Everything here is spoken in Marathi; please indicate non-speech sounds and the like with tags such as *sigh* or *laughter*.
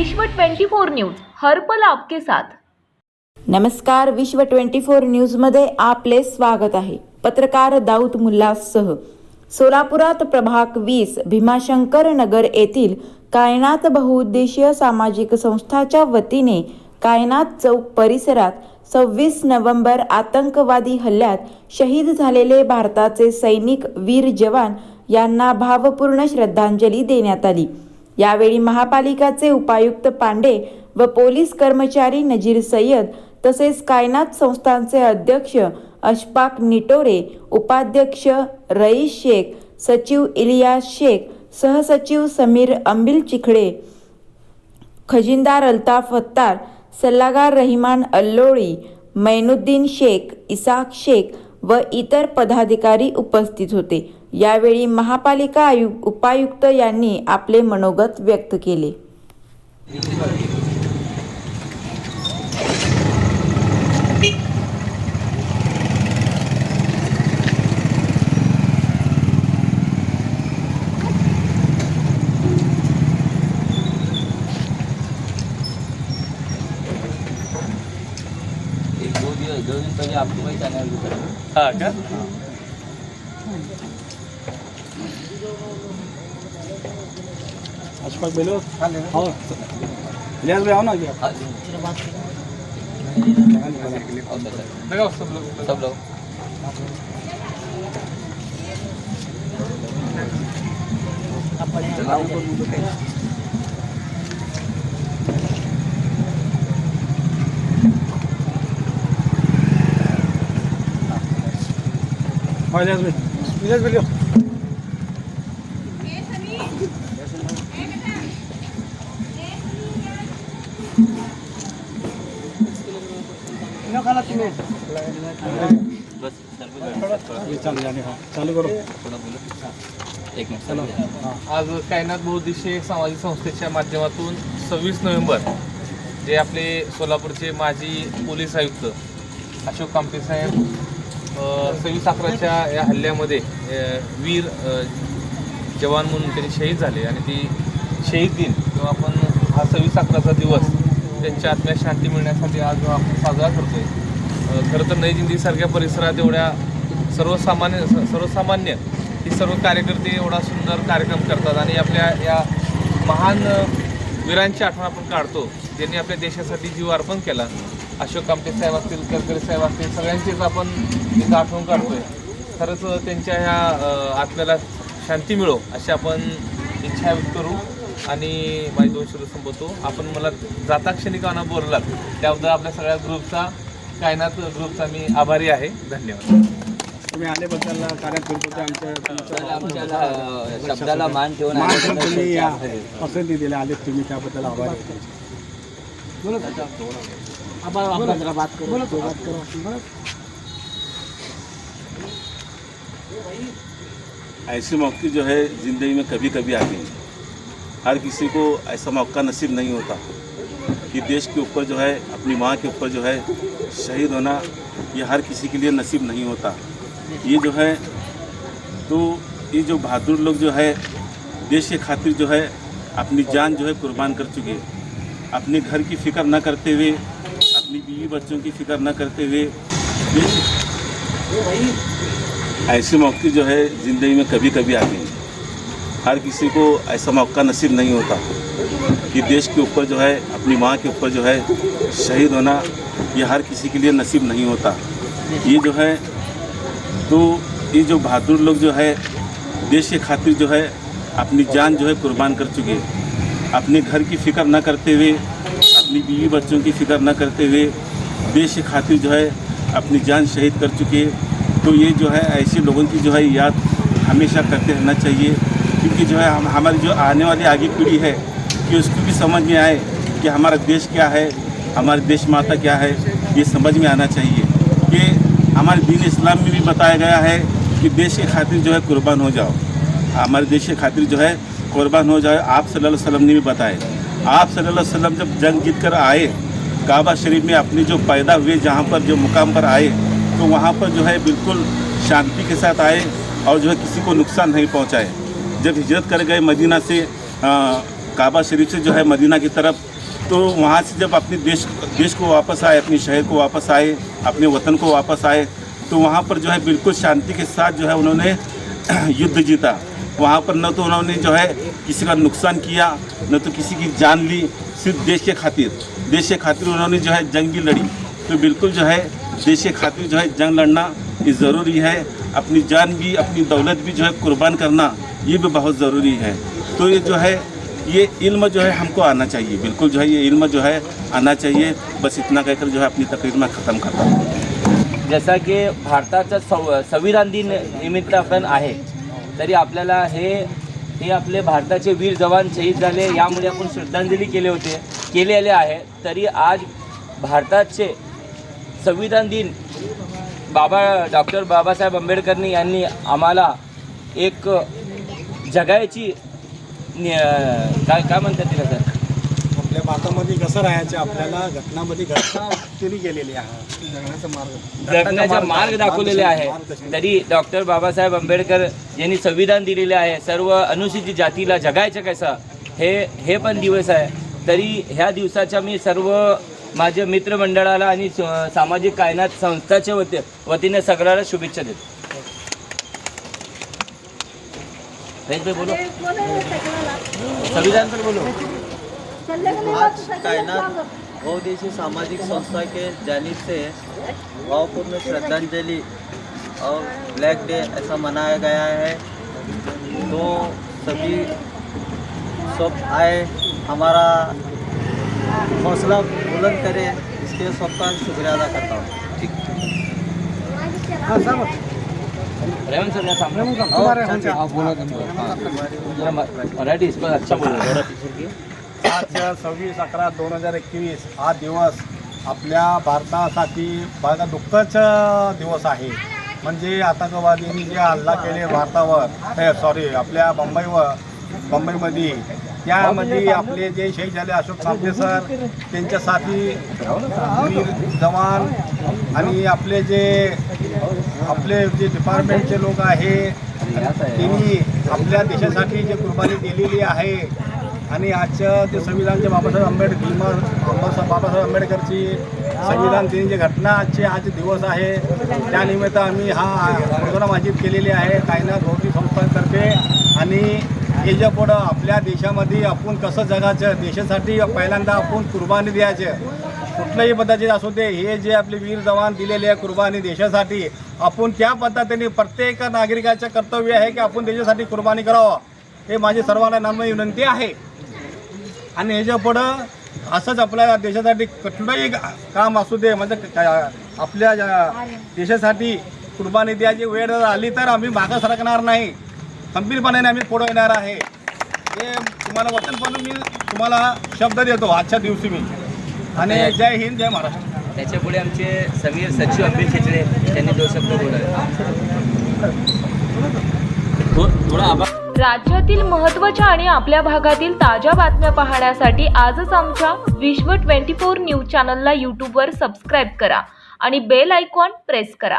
विश्व 24 न्यूज हर्पल आपके साथ. नमस्कार विश्व 24 न्यूजमध्ये आपले स्वागत आहे. पत्रकार दाऊद मुल्लासह सोलापुरात प्रभाग वीस भीमाशंकर नगर येथील कायनात बहुउद्देशीय सामाजिक संस्थाच्या वतीने कायनात चौक परिसरात सव्वीस नोव्हेंबर आतंकवादी हल्ल्यात शहीद झालेले भारताचे सैनिक वीर जवान यांना भावपूर्ण श्रद्धांजली देण्यात आली. यावेळी महापालिकाचे उपायुक्त पांडे व पोलीस कर्मचारी नजीर सय्यद तसेच कायनात संस्थांचे अध्यक्ष अशफाक निटोरे उपाध्यक्ष रईस शेख सचिव इलियास शेख सहसचिव समीर अंबिल चिखडे खजिनदार अल्ताफ हत्तार सल्लागार रहिमान अल्लोळी मैनुद्दीन शेख इसाक शेख व इतर पदाधिकारी उपस्थित होते. यावेळी महापालिका उपायुक्त यांनी आपले मनोगत व्यक्त केले. एक दो दिन पहले चैनल हा का? अशफाक बेलो हो इलियास भाई आओ ना क्या हाँ लगाओ सब लोग सब लोग हाँ इलियास भाई. इलियास भाई लो बस चालू एक मिनिट आज कायनात बहुउद्देशीय सामाजिक संस्थेच्या माध्यमातून सव्वीस नोव्हेंबर जे आपले सोलापूरचे माजी पोलीस आयुक्त अशोक कांपे साहेब सव्वीस अकराच्या या हल्ल्यामध्ये वीर जवान म्हणून त्यांनी शहीद झाले आणि ती शहीद दिन किंवा आपण हा सव्वीस अकराचा दिवस त्यांच्या आत्म्या शांती मिळण्यासाठी आज आपण साजरा करतोय. खरं तर नई दिंडीसारख्या परिसरात एवढ्या सर्वसामान्य सर्वसामान्य ही सर्व कार्यकर्ते एवढा सुंदर कार्यक्रम करतात आणि आपल्या या महान वीरांची आठवण आपण काढतो. ज्यांनी आपल्या देशासाठी जीव अर्पण केला. अशोक कामटे साहेब असतील करकरे साहेब असतील सगळ्यांचीच आपण इथं आठवण काढतोय. खरंच त्यांच्या ह्या आत्म्याला शांती मिळो अशी आपण इच्छा व्यक्त करू. आणि माझी दोन शब्द संपवतो. आपण मला जाता क्षणी काना बोललात त्याबद्दल आपल्या सगळ्या ग्रुपचा कायनात ग्रुपचा मी आभारी आहे. धन्यवाद. तुम्ही आल्याबद्दल आमच्या शब्दाला मान ठेवून आल्याबद्दल तुम्ही या. आभारी आहे. पसंती दिल्या आलेत तुम्ही त्याबद्दल आभार आहे. तुमचे. ऐसे मौके जो है ज़िंदगी में कभी कभी आते हैं। हर किसी को ऐसा मौका नसीब नहीं होता कि देश के ऊपर जो है, अपनी माँ के ऊपर जो है शहीद होना, ये हर किसी के लिए नसीब नहीं होता। ये जो है तो ये जो बहादुर लोग जो है, देश के खातिर जो है, अपनी जान जो है कुर्बान कर चुके अपने घर की फ़िक्र न करते हुए, अपनी बीवी बच्चों की फ़िक्र न करते हुए ऐसे मौके जो है, ज़िंदगी में कभी कभी आते हैं। हर किसी को ऐसा मौका नसीब नहीं होता कि देश के ऊपर जो है, अपनी माँ के ऊपर जो है शहीद होना, ये हर किसी के लिए नसीब नहीं होता। ये जो है तो ये जो बहादुर लोग जो है, देश के खातिर जो है, अपनी जान जो है कुर्बान कर चुके अपने घर की फ़िक्र न करते हुए, अपनी बीवी बच्चों की फ़िक्र न करते हुए, देश के खातिर जो है, अपनी जान शहीद कर चुके तो ये जो है, ऐसे लोगों की जो है, याद हमेशा करते रहना चाहिए। क्योंकि जो है हम, हमारी जो आने वाली आगे पीढ़ी है, कि उसको भी समझ में आए कि हमारा देश क्या है, हमारे देश माता क्या है, ये समझ में आना चाहिए। कि हमारे दीन इस्लाम में भी बताया गया है कि देश के खातिर जो है कुर्बान हो जाओ। हमारे देश के खातिर जो है कुर्बान हो जाए आप सल्लल्लाहु अलैहि वसल्लम ने भी बताए। आप सल्लल्लाहु अलैहि वसल्लम जब जंग जीत कर आए, काबा शरीफ में अपने जो पैदा हुए, जहाँ पर जो मुकाम पर आए तो वहाँ पर जो है बिल्कुल शांति के साथ आए और जो है किसी को नुकसान नहीं पहुँचाए। जब हिजरत कर गए मदीना से काबा शरीफ से जो है मदीना की तरफ़ तो वहाँ से जब अपने देश देश को वापस आए, अपने शहर को वापस आए, अपने वतन को वापस आए तो वहाँ पर जो है बिल्कुल शांति के साथ जो है उन्होंने *clears throat* युद्ध जीता। वहाँ पर न तो उन्होंने जो है किसी का नुकसान किया, न तो किसी की जान ली, सिर्फ़ देश के खातिर। देश के खातिर उन्होंने जो है जंग भी लड़ी। तो बिल्कुल जो है देश के खातिर जो है जंग लड़ना ये ज़रूरी है। अपनी जान भी, अपनी दौलत भी जो है कुर्बान करना ये भी बहुत ज़रूरी है। तो ये जो है ये इल्म जो है हमको आना चाहिए। बिल्कुल जो है ये इल्म जो है आना चाहिए। बस इतना कहकर जो है अपनी तकरीर में ख़त्म करता हूँ। जसा की भारताचा सव संविधान दिन निमित्त आपण आहे तरी आपल्याला हे हे आपले भारताचे वीर जवान शहीद झाले यामुळे आपण श्रद्धांजली केले होते केलेले आहे. तरी आज भारताचे संविधान दिन बाबा डॉक्टर बाबासाहेब आंबेडकरनी यांनी आम्हाला एक जगायची काय काय म्हणतात तिला सर? आपल्या भारतामध्ये कसं राहायचं आपल्याला घटनामध्ये घटना केली गेलेली आहे. जगण्याचा मार्ग. जगण्याचा मार्ग दाखवलेले आहे. तरी डॉक्टर बाबासाहेब आंबेडकर यांनी संविधान दिलेले आहे. सर्व अनुसूचित जातीला जगायचं कसं? हे हे पण दिवस आहे. तरी ह्या दिवसाच्या मी सर्व माझ्या मित्रमंडळाला आणि सामाजिक कायनात संस्थाच्या वती वतीने सगळ्याला शुभेच्छा देतो. रहीश भाई बोलो। संविधान पर बोलो। आज कायनात बहुदेशी सामाजिक संस्था के जानिब से भावपूर्ण श्रद्धांजलि और ब्लैक डे ऐसा मनाया गया है। तो सभी सब आए हमारा हौसला बुलंद करें इसके सबका शुक्रिया अदा करता हूँ। रेवंत सर सामने म- मराठी सव्वीस अकरा दोन हजार एकवीस हा दिवस आपल्या भारतासाठी बघा दुःखच दिवस आहे. म्हणजे आतंकवादींनी जे हल्ला केले भारतावर हे सॉरी आपल्या मुंबईवर मुंबईमध्ये त्यामध्ये आपले जे शहीद झाले अशोक साबळे सर त्यांच्यासाठी वीर जवान आणि आपले जे आपले जे डिपार्टमेंटचे लोक आहे त्यांनी आपल्या देशासाठी जे कुर्बानी दिलेली आहे. आणि आजच्या जे संविधानचे बाबासाहेब आंबेडकर भीमर बाबासाहेब बाबासाहेब आंबेडकरची संविधान दिन जे घटना आजचे आज दिवस आहे त्यानिमित्त आम्ही हा प्रोग्राम आयोजित केलेली आहे. कायनात भौतिक संस्थांतर्फे. आणि याच्या पुढं आपल्या देशामध्ये आपण कसं जगायचं देशासाठी पहिल्यांदा आपण कुर्बानी द्यायचं कुठल्याही पद्धतीचे असू दे हे जे आपले वीर जवान दिलेले आहे कुर्बानी देशासाठी आपण त्या पद्धतीने प्रत्येक नागरिकाचं कर्तव्य आहे की आपण देशासाठी कुर्बानी करावं हे माझी सर्वांना नम्र विनंती आहे. आणि ह्याच्या पुढं असंच आपल्या देशासाठी कुठलंही काम असू दे म्हणजे आपल्या देशासाठी कुर्बानी द्यायची वेळ जर आली तर आम्ही मागं सरकणार नाही. खंबीरपणाने आम्ही पुढं येणार आहे. हे तुम्हाला वचनपणे मी तुम्हाला शब्द देतो आजच्या दिवशी मी. आणि जय हिंद जय महाराष्ट्र. त्याच्या पुढे आमचे समीर सचिव अंबिर खेचडे त्यांनी दोन शब्द बोलावे राज्यातील महत्त्वाच्या आणि आपल्या भागातील ताज्या बातम्या पाहण्यासाठी आजच आमच्या विश्व ट्वेंटी फोर न्यूज चॅनलला यूट्यूबवर सबस्क्राईब करा आणि बेल आयकॉन प्रेस करा.